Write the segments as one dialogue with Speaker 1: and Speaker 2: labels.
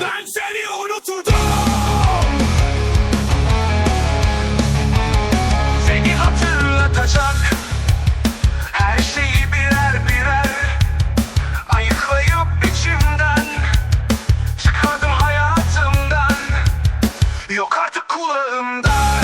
Speaker 1: Ben seni unuturdum. Seni hatırlatacak Her şeyi birer birer Ayıklayıp içimden Çıkardım hayatımdan. Yok artık kulağımdan.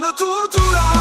Speaker 1: zamanı durduran